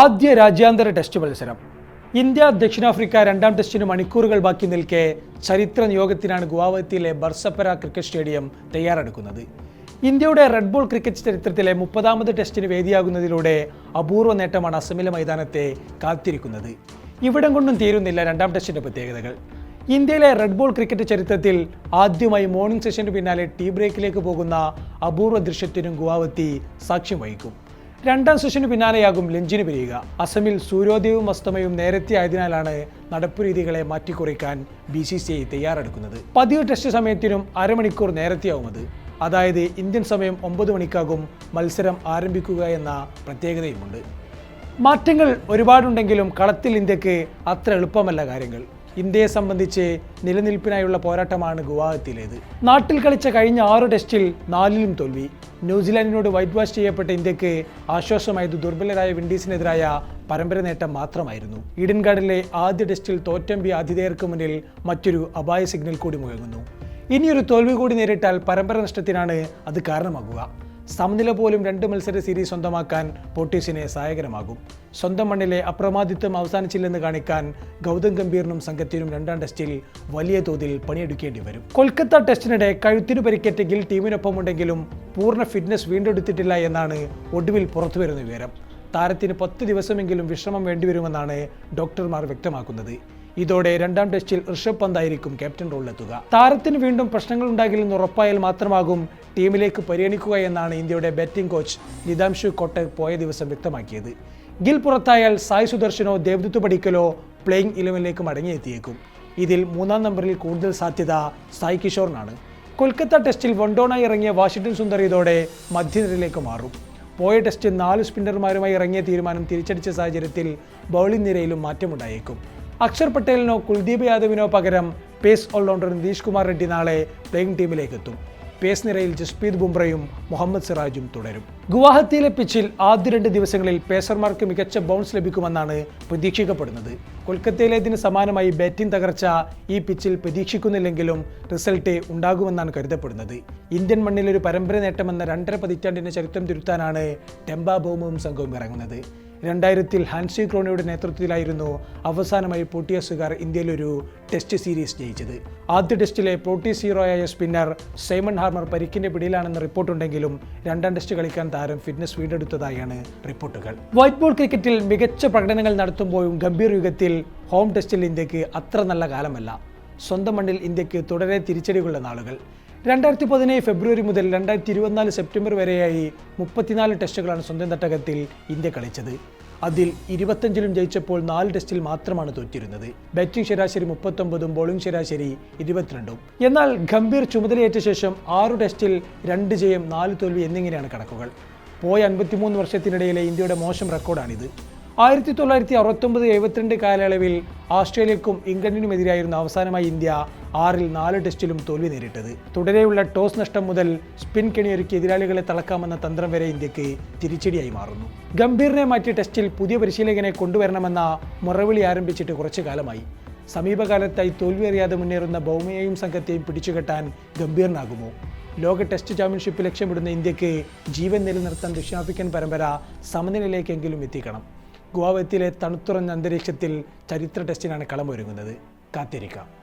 ആദ്യ രാജ്യാന്തര ടെസ്റ്റ് മത്സരം. ഇന്ത്യ ദക്ഷിണാഫ്രിക്ക രണ്ടാം ടെസ്റ്റിന് മണിക്കൂറുകൾ ബാക്കി നിൽക്കെ ചരിത്ര നിയോഗത്തിനാണ് ഗുവാഹത്തിയിലെ ബർസപ്പര ക്രിക്കറ്റ് സ്റ്റേഡിയം തയ്യാറെടുക്കുന്നത്. ഇന്ത്യയുടെ റെഡ് ബോൾ ക്രിക്കറ്റ് ചരിത്രത്തിലെ മുപ്പതാമത് ടെസ്റ്റിന് വേദിയാകുന്നതിലൂടെ അപൂർവ നേട്ടമാണ് അസമിലെ മൈതാനത്തെ കാത്തിരിക്കുന്നത്. ഇവിടം കൊണ്ടും തീരുന്നില്ല രണ്ടാം ടെസ്റ്റിന്റെ പ്രത്യേകതകൾ. ഇന്ത്യയിലെ റെഡ് ബോൾ ക്രിക്കറ്റ് ചരിത്രത്തിൽ ആദ്യമായി മോർണിംഗ് സെഷന് പിന്നാലെ ടീ ബ്രേക്കിലേക്ക് പോകുന്ന അപൂർവ ദൃശ്യത്തിനും ഗുവാഹത്തി സാക്ഷ്യം വഹിക്കും. രണ്ടാം സെഷന് പിന്നാലെയാകും ലഞ്ചിന് പിരിയുക. അസമിൽ സൂര്യോദയവും അസ്തമയവും നേരത്തെ ആയതിനാലാണ് നടപ്പു രീതികളെ മാറ്റിക്കുറിക്കാൻ ബി സി സി ഐ തയ്യാറെടുക്കുന്നത്. പതിവ് ടെസ്റ്റ് സമയത്തിനും അരമണിക്കൂർ നേരത്തെയാവും അത്. അതായത് ഇന്ത്യൻ സമയം ഒമ്പത് മണിക്കാകും മത്സരം ആരംഭിക്കുക എന്ന പ്രത്യേകതയുമുണ്ട്. മാറ്റങ്ങൾ ഒരുപാടുണ്ടെങ്കിലും കളത്തിൽ ഇന്ത്യയ്ക്ക് അത്ര എളുപ്പമല്ല കാര്യങ്ങൾ. ഇന്ത്യയെ സംബന്ധിച്ച് നിലനിൽപ്പിനായുള്ള പോരാട്ടമാണ് ഗുവാഹത്തിയിലേത്. നാട്ടിൽ കളിച്ച കഴിഞ്ഞ ആറ് ടെസ്റ്റിൽ നാലിലും തോൽവി. ന്യൂസിലാൻഡിനോട് വൈറ്റ് വാഷ് ചെയ്യപ്പെട്ട ഇന്ത്യയ്ക്ക് ആശ്വാസമായത് ദുർബലരായ വിൻഡീസിനെതിരായ പരമ്പര നേട്ടം മാത്രമായിരുന്നു. ഈഡൻ ഗാർഡിലെ ആദ്യ ടെസ്റ്റിൽ തോറ്റമ്പി ആതിഥേയർക്ക് മുന്നിൽ മറ്റൊരു അപായ സിഗ്നൽ കൂടി മുഴങ്ങുന്നു. ഇനിയൊരു തോൽവി കൂടി നേരിട്ടാൽ പരമ്പര നഷ്ടത്തിനാണ് അത് കാരണമാകുക. സമനില പോലും രണ്ട് മത്സര സീരീസ് സ്വന്തമാക്കാൻ പോട്ടീസിനെ സഹായകരമാകും. സ്വന്തം മണ്ണിലെ അപ്രമാദിത്വം അവസാനിച്ചില്ലെന്ന് കാണിക്കാൻ ഗൗതം ഗംഭീറിനും സംഘത്തിനും രണ്ടാം ടെസ്റ്റിൽ വലിയ തോതിൽ പണിയെടുക്കേണ്ടി വരും. കൊൽക്കത്ത ടെസ്റ്റിനിടെ കഴുത്തിനു പരിക്കേറ്റ ഗിൽ ടീമിനൊപ്പമുണ്ടെങ്കിലും പൂർണ ഫിറ്റ്നസ് വീണ്ടെടുത്തിട്ടില്ല എന്നാണ് ഒടുവിൽ പുറത്തുവരുന്ന വിവരം. താരത്തിന് പത്ത് ദിവസമെങ്കിലും വിശ്രമം വേണ്ടിവരുമെന്നാണ് ഡോക്ടർമാർ വ്യക്തമാക്കുന്നത്. ഇതോടെ രണ്ടാം ടെസ്റ്റിൽ ഋഷഭ് പന്തായിരിക്കും ക്യാപ്റ്റൻ റോളിലെത്തുക. താരത്തിന് വീണ്ടും പ്രശ്നങ്ങൾ ഉണ്ടാകില്ലെന്ന് ഉറപ്പായാൽ മാത്രമാകും ടീമിലേക്ക് പരിഗണിക്കുക എന്നാണ് ഇന്ത്യയുടെ ബാറ്റിംഗ് കോച്ച് നിതാംശു കൊട്ടക് പോയ ദിവസം വ്യക്തമാക്കിയത്. ഗിൽ പുറത്തായാൽ സായ് സുദർശനോ ദേവദത്ത് പടിക്കലോ പ്ലേയിങ് ഇലവനിലേക്ക് മടങ്ങിയെത്തിയേക്കും. ഇതിൽ മൂന്നാം നമ്പറിൽ കൂടുതൽ സാധ്യത സായ് കിഷോറിനാണ്. കൊൽക്കത്ത ടെസ്റ്റിൽ വണ്ടോണായി ഇറങ്ങിയ വാഷിംഗ്ടൺ സുന്ദർ ഇതോടെ മധ്യനിരയിലേക്ക് മാറും. പോയ ടെസ്റ്റ് നാല് സ്പിന്നർമാരുമായി ഇറങ്ങിയ തീരുമാനം തിരിച്ചടിച്ച സാഹചര്യത്തിൽ ബൗളിംഗ് നിരയിലും മാറ്റമുണ്ടായേക്കും. അക്ഷർ പട്ടേലിനോ കുൽദീപ് യാദവിനോ പകരം പേസ് ഓൾറൗണ്ടർ നിതീഷ് കുമാർ റെഡ്ഡി നാളെ പ്ലേയിങ് ടീമിലേക്ക് എത്തും. പേസ് നിരയിൽ ജസ്പ്രീത് ബുംറയും മുഹമ്മദ് സിറാജും തുടരും. ഗുവാഹത്തിയിലെ പിച്ചിൽ ആദ്യ രണ്ട് ദിവസങ്ങളിൽ പേസർമാർക്ക് മികച്ച ബൗൺസ് ലഭിക്കുമെന്നാണ് പ്രതീക്ഷിക്കപ്പെടുന്നത്. കൊൽക്കത്തയിലേതിന് സമാനമായി ബാറ്റിംഗ് തകർച്ച ഈ പിച്ചിൽ പ്രതീക്ഷിക്കുന്നില്ലെങ്കിലും റിസൾട്ട് ഉണ്ടാകുമെന്നാണ് കരുതപ്പെടുന്നത്. ഇന്ത്യൻ മണ്ണിൽ ഒരു പരമ്പര നേട്ടമെന്ന രണ്ടര പതിറ്റാണ്ടിന്റെ ചരിത്രം തിരുത്താനാണ് ടെമ്പ ബോമും സംഘവും ഇറങ്ങുന്നത്. രണ്ടായിരത്തിൽ ഹാൻസി ക്രോണിയുടെ നേതൃത്വത്തിലായിരുന്നു അവസാനമായി പോട്ടിയസുകാർ ഇന്ത്യയിൽ ഒരു ടെസ്റ്റ് സീരീസ് ജയിച്ചത്. ആദ്യ ടെസ്റ്റിലെ പോർട്ടീസ് ഹീറോയായ സ്പിന്നർ സൈമൺ ഹാർമർ പരിക്കിന്റെ പിടിയിലാണെന്ന് റിപ്പോർട്ടുണ്ടെങ്കിലും രണ്ടാം ടെസ്റ്റ് കളിക്കാൻ താരം ഫിറ്റ്നസ് വീണ്ടെടുത്തതായാണ് റിപ്പോർട്ടുകൾ. വൈറ്റ് ബോൾ ക്രിക്കറ്റിൽ മികച്ച പ്രകടനങ്ങൾ നടത്തുമ്പോഴും ഗംഭീർ യുഗത്തിൽ ഹോം ടെസ്റ്റിൽ ഇന്ത്യയ്ക്ക് അത്ര നല്ല കാലമല്ല. സ്വന്തം മണ്ണിൽ ഇന്ത്യയ്ക്ക് തുടരെ തിരിച്ചടികളുള്ള നാളുകൾ. രണ്ടായിരത്തി പതിനേഴ് ഫെബ്രുവരി മുതൽ രണ്ടായിരത്തി ഇരുപത്തിനാല് സെപ്റ്റംബർ വരെയായി മുപ്പത്തിനാല് ടെസ്റ്റുകളാണ് സ്വന്തം തട്ടകത്തിൽ ഇന്ത്യ കളിച്ചത്. അതിൽ ഇരുപത്തഞ്ചിലും ജയിച്ചപ്പോൾ നാല് ടെസ്റ്റിൽ മാത്രമാണ് തോറ്റിരുന്നത്. ബാറ്റിംഗ് ശരാശരി മുപ്പത്തൊമ്പതും ബോളിംഗ് ശരാശരി ഇരുപത്തിരണ്ടും. എന്നാൽ ഗംഭീർ ചുമതലയേറ്റ ശേഷം ആറു ടെസ്റ്റിൽ രണ്ട് ജയം നാല് തോൽവി എന്നിങ്ങനെയാണ് കണക്കുകൾ. പോയ അൻപത്തിമൂന്ന് വർഷത്തിനിടയിലെ ഇന്ത്യയുടെ മോശം റെക്കോർഡാണിത്. ആയിരത്തി തൊള്ളായിരത്തി അറുപത്തൊമ്പത് എഴുപത്തിരണ്ട് കാലയളവിൽ ആസ്ട്രേലിയക്കും ഇംഗ്ലണ്ടിനുമെതിരായിരുന്നു അവസാനമായി ഇന്ത്യ ആറിൽ നാല് ടെസ്റ്റിലും തോൽവി നേരിട്ടത്. തുടരെയുള്ള ടോസ് നഷ്ടം മുതൽ സ്പിൻ കെണിയൊരുക്കി എതിരാളികളെ തളക്കാമെന്ന തന്ത്രം വരെ ഇന്ത്യയ്ക്ക് തിരിച്ചടിയായി മാറുന്നു. ഗംഭീറിനെ മാറ്റി ടെസ്റ്റിൽ പുതിയ പരിശീലകനെ കൊണ്ടുവരണമെന്ന മുറവിളി ആരംഭിച്ചിട്ട് കുറച്ചു കാലമായി. സമീപകാലത്തായി തോൽവി അറിയാതെ മുന്നേറുന്ന ബൗമയെയും സംഘത്തെയും പിടിച്ചുകെട്ടാൻ ഗംഭീറിനാകുമോ? ലോക ടെസ്റ്റ് ചാമ്പ്യൻഷിപ്പ് ലക്ഷ്യമിടുന്ന ഇന്ത്യയ്ക്ക് ജീവൻ നിലനിർത്താൻ ദക്ഷിണാഫ്രിക്കൻ പരമ്പര സമനിലയിലേക്കെങ്കിലും എത്തിക്കണം. ഗുവാഹത്തിയിലെ തണുത്തുറഞ്ഞ അന്തരീക്ഷത്തിൽ ചരിത്ര ടെസ്റ്റിനാണ് കളമൊരുങ്ങുന്നത്. കാത്തിരിക്കാം.